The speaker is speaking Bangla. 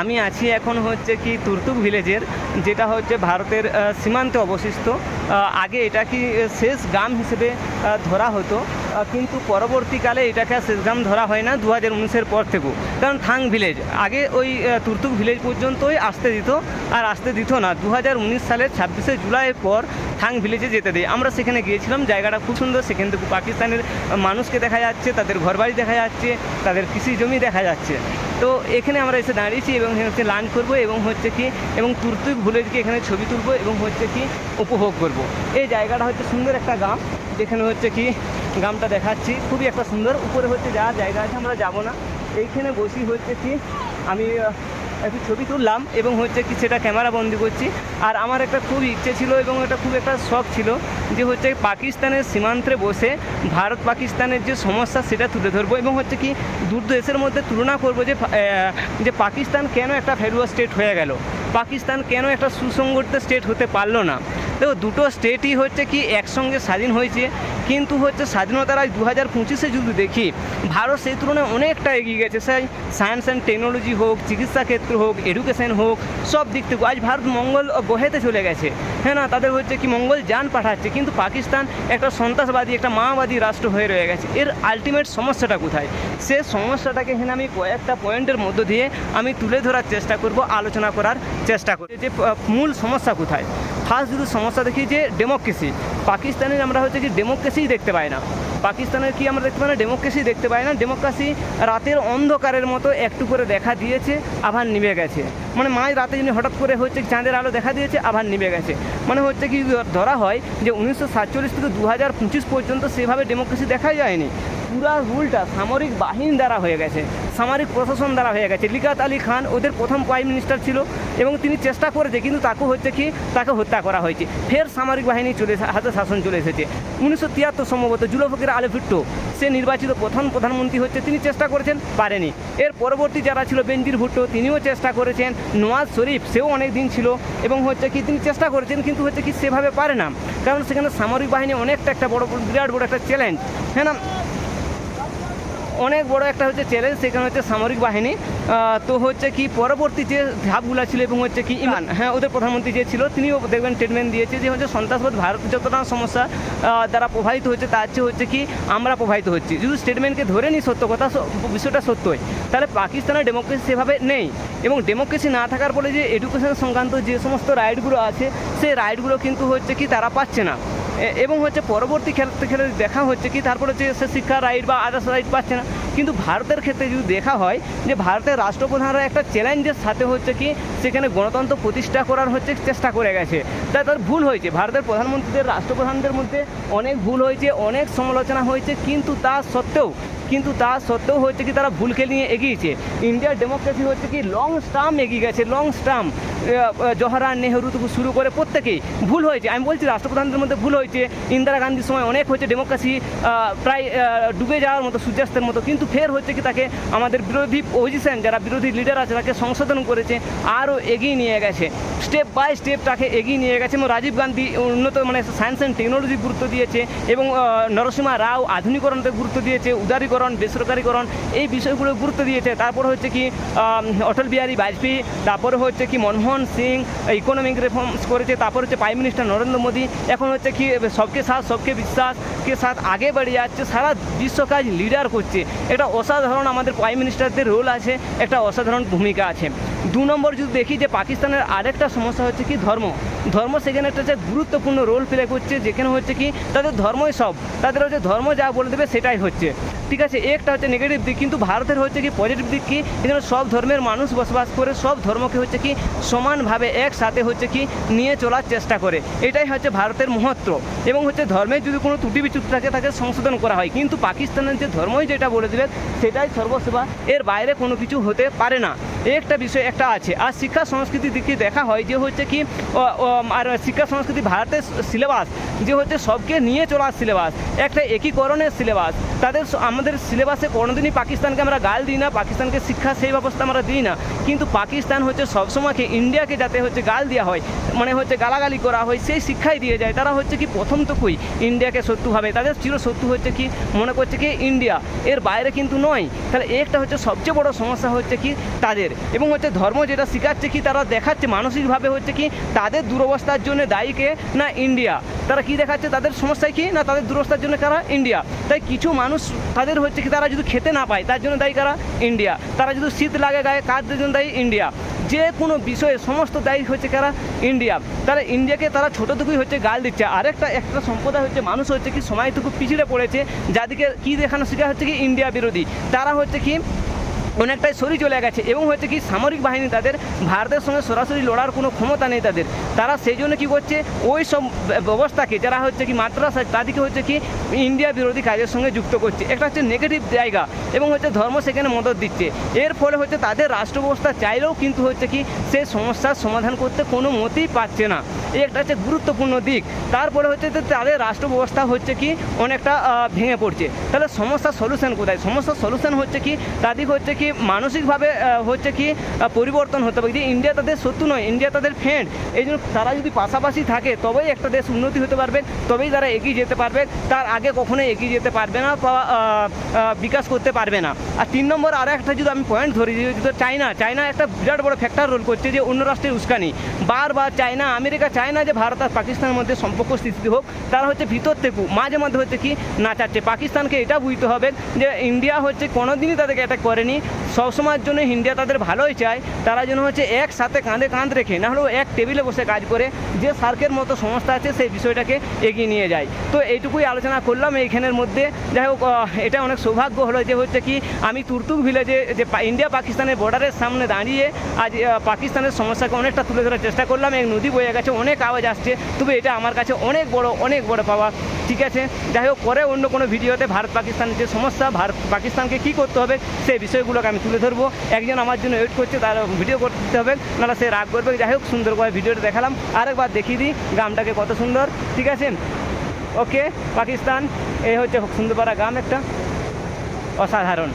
আমি আছি এখন হচ্ছে কি তুর্তুক ভিলেজের, যেটা হচ্ছে ভারতের সীমান্তে অবশিষ্ট আগে এটা কি শেষ গ্রাম হিসেবে ধরা হতো। কিন্তু পরবর্তীকালে এটাকে আর শেষ গ্রাম ধরা হয় না দু হাজার উনিশের পর থেকেও। কারণ থাং ভিলেজ, আগে ওই তুর্তুক ভিলেজ পর্যন্তই আসতে দিত, আর আসতে দিত না। দু হাজার উনিশ সালের ছাব্বিশে জুলাইয়ের পর থাং ভিলেজে যেতে দেয়। আমরা সেখানে গিয়েছিলাম, জায়গাটা খুব সুন্দর। সেখান থেকে পাকিস্তানের মানুষকে দেখা যাচ্ছে, তাদের ঘরবাড়ি দেখা যাচ্ছে, তাদের কৃষি জমি দেখা যাচ্ছে। তো এখানে আমরা এসে দাঁড়িয়েছি এবং হচ্ছে লাঞ্চ করব এবং হচ্ছে কি, এবং তুর্তুক ভিলেজকে এখানে ছবি তুলবো এবং হচ্ছে কি, উপভোগ করব। এই জায়গাটা হচ্ছে সুন্দর একটা গ্রাম, যেখানে হচ্ছে কি, গ্রামটা দেখাচ্ছি। খুবই একটা সুন্দর। উপরে হচ্ছে যা জায়গা আছে, আমরা যাব না। এইখানে বসি হচ্ছে কি, আমি একটু ছবি তুললাম এবং হচ্ছে কি সেটা ক্যামেরা বন্দি করছি। আর আমার একটা খুব ইচ্ছে ছিল এবং এটা খুব একটা শখ ছিল যে হচ্ছে পাকিস্তানের সীমান্তে বসে ভারত পাকিস্তানের যে সমস্যা সেটা তুলে ধরবো এবং হচ্ছে কি দূর দেশের মধ্যে তুলনা করব যে যে পাকিস্তান কেন একটা ফেরুয়া স্টেট হয়ে গেল? পাকিস্তান কেন একটা সুসংগঠিত স্টেট হতে পারল না? দেখো, দুটো স্টেটই হচ্ছে কি একসঙ্গে স্বাধীন হয়েছে, কিন্তু হচ্ছে স্বাধীনতার আজ দু হাজার পঁচিশে যদি দেখি, ভারত সেই তুলনায় অনেকটা এগিয়ে গেছে। সেই সায়েন্স অ্যান্ড টেকনোলজি হোক, চিকিৎসা ক্ষেত্র হোক এডুকেশন হোক, সব দিক থেকে আজ ভারত মঙ্গল গ্রহেতে চলে গেছে। হ্যাঁ না? তাদের হচ্ছে কি মঙ্গল যান পাঠাচ্ছে, কিন্তু পাকিস্তান একটা সন্ত্রাসবাদী, একটা মাওবাদী রাষ্ট্র হয়ে রয়ে গেছে। এর আলটিমেট সমস্যাটা কোথায়? সে সমস্যাটাকে এখানে আমি কয়েকটা পয়েন্টের মধ্য দিয়ে আমি তুলে ধরার চেষ্টা করব, আলোচনা করার চেষ্টা করি যে মূল সমস্যা কোথায়? ফার্স্ট যদি সমস্যা দেখি যে ডেমোক্রেসি। পাকিস্তানের আমরা হচ্ছে কি ডেমোক্রেসিই দেখতে পাই না। পাকিস্তানের কি আমরা দেখতে পাই না? ডেমোক্রেসি দেখতে পাই না। ডেমোক্রেসি রাতের অন্ধকারের মতো একটু করে দেখা দিয়েছে আবার নিভে গেছে। মানে মাঝ রাতে যিনি হঠাৎ করে হচ্ছে চাঁদের আলো দেখা দিয়েছে আবার নিভে গেছে। মানে হচ্ছে কি ধরা হয় যে উনিশশো সাতচল্লিশ থেকে দু হাজার পঁচিশ পর্যন্ত সেভাবে ডেমোক্রেসি দেখা যায়নি। পুরা রুলটা সামরিক বাহিনী দ্বারা হয়ে গেছে, সামরিক প্রশাসন দ্বারা হয়ে গেছে। লিকাত আলী খান ওদের প্রথম প্রাইম মিনিস্টার ছিল এবং তিনি চেষ্টা করেছে, কিন্তু তাকে হচ্ছে কি, তাকে হত্যা করা হয়েছে। ফের সামরিক বাহিনী চলে হাতে শাসন চলে এসেছে। উনিশশো তিয়াত্তর সম্ভবত জুলফকির আলী ভুট্টো, সে নির্বাচিত প্রথম প্রধানমন্ত্রী হচ্ছে, তিনি চেষ্টা করেছেন, পারেনি। এর পরবর্তী যারা ছিল, বেনজির ভুট্টো, তিনিও চেষ্টা করেছেন, নওয়াজ শরীফ, সেও অনেক দিন ছিল, এবং হচ্ছে কি, তিনি চেষ্টা করেছেন, কিন্তু হচ্ছে কি, সেভাবে পারে না। কারণ সেখানে সামরিক বাহিনী অনেকটা একটা বড়, বিরাট বড় একটা চ্যালেঞ্জ হ্যাঁ না? অনেক বড় একটা হচ্ছে চ্যালেঞ্জ সেখানে হচ্ছে সামরিক বাহিনী তো হচ্ছে কি পরবর্তী যে ধাপগুলো ছিল এবং হচ্ছে কি ইমান হ্যাঁ ওদের প্রধানমন্ত্রী যে ছিল তিনিও দেখবেন স্টেটমেন্ট দিয়েছে যে হচ্ছে সন্ত্রাসবাদ ভারত যতটা সমস্যা দ্বারা প্রভাবিত হচ্ছে তার চেয়ে হচ্ছে কি আমরা প্রভাবিত হচ্ছি। যদি স্টেটমেন্টকে ধরে নিই সত্য কথা বিষয়টা সত্যই তাহলে পাকিস্তানের ডেমোক্রেসি সেভাবে নেই। এবং ডেমোক্রেসি না থাকার ফলে যে এডুকেশন সংক্রান্ত যে সমস্ত রাইটগুলো আছে সেই রাইটগুলো কিন্তু হচ্ছে কি তারা পাচ্ছে না। এবং হচ্ছে পরবর্তী ক্ষেত্রে ক্ষেত্রে দেখা হচ্ছে কি, তারপরে হচ্ছে সে শিক্ষা রাইট বা আদার্স রাইট পাচ্ছে না। কিন্তু ভারতের ক্ষেত্রে যদি দেখা হয় যে ভারতের রাষ্ট্রপ্রধানরা একটা চ্যালেঞ্জের সাথে হচ্ছে কি, সেখানে গণতন্ত্র প্রতিষ্ঠা করার হচ্ছে চেষ্টা করে গেছে। তাই তার ভুল হয়েছে। ভারতের প্রধানমন্ত্রীদের রাষ্ট্রপ্রধানদের মধ্যে অনেক ভুল হয়েছে, অনেক সমালোচনা হয়েছে, কিন্তু তা সত্ত্বেও, কিন্তু তা সত্ত্বেও হচ্ছে কি তারা ভুলকে নিয়ে এগিয়েছে। ইন্ডিয়ার ডেমোক্রেসি হচ্ছে কি লং স্টাম এগিয়ে গেছে লং স্টাম জওহরলাল নেহরু থেকে শুরু করে প্রত্যেকেই। ভুল হয়েছে। আমি বলছি, রাষ্ট্রপ্রধানদের মধ্যে ভুল হয়েছে। ইন্দিরা গান্ধীর সময় অনেক হচ্ছে ডেমোক্রেসি প্রায় ডুবে যাওয়ার মতো সূর্যাস্তের মতো। কিন্তু ফের হচ্ছে কি তাকে, আমাদের বিরোধী পজিশন যারা বিরোধী লিডার আছে তাকে সংশোধন করেছে, আরও এগিয়ে নিয়ে গেছে। স্টেপ বাই স্টেপ তাকে এগিয়ে নিয়ে গেছে এবং রাজীব গান্ধী উন্নত মানে সায়েন্স অ্যান্ড টেকনোলজি গুরুত্ব দিয়েছে এবং নরসিমা রাও আধুনিকরণতে গুরুত্ব দিয়েছে, উদারীকরণ, বেসরকারীকরণ, এই বিষয়গুলো গুরুত্ব দিয়েছে। তারপর হচ্ছে কি অটল বিহারী বাজপেয়ী, তারপরে হচ্ছে কি মনমোহন সিং ইকোনমিক রিফর্মস করেছে, তারপর হচ্ছে প্রাইম মিনিস্টার নরেন্দ্র মোদী। এখন হচ্ছে কি, সবকে সাথ, সবকে বিশ্বাস, কে সাথ আগে বেড়ে যাচ্ছে, সারা বিশ্ব কাজ লিডার করছে। একটা অসাধারণ আমাদের প্রাইম মিনিস্টারদের রোল আছে, একটা অসাধারণ ভূমিকা আছে। দু নম্বর যদি দেখি যে পাকিস্তানের আরেকটা সমস্যা হচ্ছে কি, ধর্ম। ধর্ম সেখানে একটা হচ্ছে গুরুত্বপূর্ণ রোল প্লে করছে, যেখানে হচ্ছে কি, তাদের ধর্মই সব। তাদের হচ্ছে ধর্ম যা বলে দেবে সেটাই হচ্ছে। ঠিক আছে, একটা হচ্ছে নেগেটিভ দিক, কিন্তু ভারতের হচ্ছে কি পজিটিভ দিক কি, এখানে সব ধর্মের মানুষ বসবাস করে, সব ধর্মকে হচ্ছে কি সমানভাবে একসাথে হচ্ছে কি নিয়ে চলার চেষ্টা করে। এটাই হচ্ছে ভারতের মহত্ব। এবং হচ্ছে ধর্মের যদি কোনো ত্রুটি বিচ্যুত থাকে, তাকে সংশোধন করা হয়। কিন্তু পাকিস্তানের যে ধর্মই যেটা বলে দেবে সেটাই সর্বসেবা। এর বাইরে কোনো কিছু হতে পারে না। একটা বিষয় একটা আছে। আর শিক্ষা সংস্কৃতির দিকে দেখা হয় যে হচ্ছে কি আর শিক্ষা সংস্কৃতি ভারতের সিলেবাস, যে হচ্ছে সবকে নিয়ে চলার সিলেবাস, একটা একীকরণের সিলেবাস। তাদের আমাদের সিলেবাসে কোনোদিনই পাকিস্তানকে আমরা গাল দিই না, পাকিস্তানকে শিক্ষা সেই ব্যবস্থা আমরা দিই না। কিন্তু পাকিস্তান হচ্ছে সবসময়কে ইন্ডিয়াকে যাতে হচ্ছে গাল দেওয়া হয় মানে হচ্ছে গালাগালি করা হয়, সেই শিক্ষাই দিয়ে যায়। তারা হচ্ছে কি প্রথম তো কই ইন্ডিয়াকে শত্রু ভাবে। তাদের চির শত্রু হচ্ছে কি, মনে করছে কি ইন্ডিয়া। এর বাইরে কিন্তু নয়। তাহলে একটা হচ্ছে সবচেয়ে বড় সমস্যা হচ্ছে কি তাদের। এবং হচ্ছে ধর্ম যেটা শেখাচ্ছে কি তারা দেখাচ্ছে মানসিকভাবে হচ্ছে কি তাদের দুরবস্থার জন্য দায়ী কে না ইন্ডিয়া। তারা কি দেখাচ্ছে তাদের সমস্যায় কি না তাদের দুরবস্থার জন্য কারা ইন্ডিয়া। তাই কিছু মানুষ তাদের হচ্ছে কি তারা যদি খেতে না পায় তার জন্য দায়ী কারা ইন্ডিয়া। তারা যদি শীত লাগে গায়ে কার জন্য দায়ী ইন্ডিয়া। যে কোনো বিষয়ে সমস্ত দায়ী হচ্ছে কারা? ইন্ডিয়া। তারা ইন্ডিয়াকে তারা ছোটোটুকুই হচ্ছে গাল দিচ্ছে। আরেকটা, একটা সম্প্রদায় হচ্ছে মানুষ হচ্ছে কি সময়টুকু পিছিয়ে পড়েছে। যাদেরকে কি দেখানো শেখা হচ্ছে কি ইন্ডিয়া বিরোধী। তারা হচ্ছে কি অনেকটাই সরি চলে গেছে এবং হচ্ছে কি সামরিক বাহিনী তাদের ভারতের সঙ্গে সরাসরি লড়ার কোনো ক্ষমতা নেই তাদের। তারা সেই জন্য কী করছে, ওই সব ব্যবস্থাকে যারা হচ্ছে কি মাদ্রাসা তাদেরকে হচ্ছে কি ইন্ডিয়া বিরোধী কাজের সঙ্গে যুক্ত করছে। একটা হচ্ছে নেগেটিভ জায়গা এবং হচ্ছে ধর্ম সেখানে মদত দিচ্ছে। এর ফলে হচ্ছে তাদের রাষ্ট্র ব্যবস্থা চাইলেও কিন্তু হচ্ছে কি সেই সমস্যার সমাধান করতে কোনো মতেই পাচ্ছে না। এই একটা হচ্ছে গুরুত্বপূর্ণ দিক। তারপরে হচ্ছে তাদের রাষ্ট্র ব্যবস্থা হচ্ছে কি অনেকটা ভেঙে পড়ছে। তাহলে সমস্যার সলিউশন কোথায়? সমস্যার সলিউশন হচ্ছে কি, তাদের হচ্ছে কি মানসিকভাবে হচ্ছে কি পরিবর্তন হতে হবে? যে ইন্ডিয়া তাদের শত্রু নয় ইন্ডিয়া তাদের ফ্রেন্ড এই জন্য তারা যদি পাশাপাশি থাকে, তবেই একটা দেশ উন্নতি হতে পারবে, তবেই তারা এগিয়ে যেতে পারবে। তার আগে কখনোই এগিয়ে যেতে পারবে না বা বিকাশ করতে পারবে না। আর তিন নম্বর, আর একটা যদি আমি পয়েন্ট ধরি, যে তো চায়না চায়না একটা বিরাট বড় ফ্যাক্টর রোল করছে যে অন্য রাষ্ট্রের উস্কানি। বারবার চায়না, আমেরিকা চায় না যে ভারত আর পাকিস্তানের মধ্যে সম্পর্ক স্থিতি হোক, তারা হচ্ছে ভিতর থেকে, মাঝে মধ্যে হচ্ছে কি নাচাচ্ছে। পাকিস্তানকে এটা বুঝতে হবে যে ইন্ডিয়া হচ্ছে কোনোদিনই তাদেরকে অ্যাটাক করেনি। সবসময়ের জন্য ইন্ডিয়া তাদের ভালোই চায়। তারা যেন হচ্ছে একসাথে কাঁধে কাঁধ রেখে, না হলেও এক টেবিলে বসে কাজ করে, যে সার্কের মতো সংস্থা আছে সেই বিষয়টাকে এগিয়ে নিয়ে যায়। তো এইটুকুই আলোচনা করলাম এইখানের মধ্যে। যাই হোক এটা অনেক সৌভাগ্য হলো যে হচ্ছে কি আমি তুর্তুক ভিলেজে যে ইন্ডিয়া পাকিস্তানের বর্ডারের সামনে দাঁড়িয়ে আজ পাকিস্তানের সমস্যাকে অনেকটা তুলে ধরার চেষ্টা করলাম। এক নদী বয়ে গেছে, অনেক আওয়াজ আসছে। তবে এটা আমার কাছে অনেক বড় অনেক বড় পাওয়া ঠিক আছে? যাই হোক, পরে অন্য কোনো ভিডিওতে ভারত পাকিস্তানের যে সমস্যা, ভারত পাকিস্তানকে কী করতে হবে সেই বিষয়গুলোকে আমি তুলে ধরবো। একজন আমার জন্য ওয়েট করছে, তার ভিডিও করতে হবে, নাহলে সে রাগ করবে। যাই হোক, সুন্দর করে ভিডিওটা দেখালাম। আরেকবার দেখিয়ে দিই, গ্রামটাকে কত সুন্দর, ঠিক আছে? ওকে, পাকিস্তান এই হচ্ছে সুন্দরপাড়া গ্রাম একটা। অসাধারণ।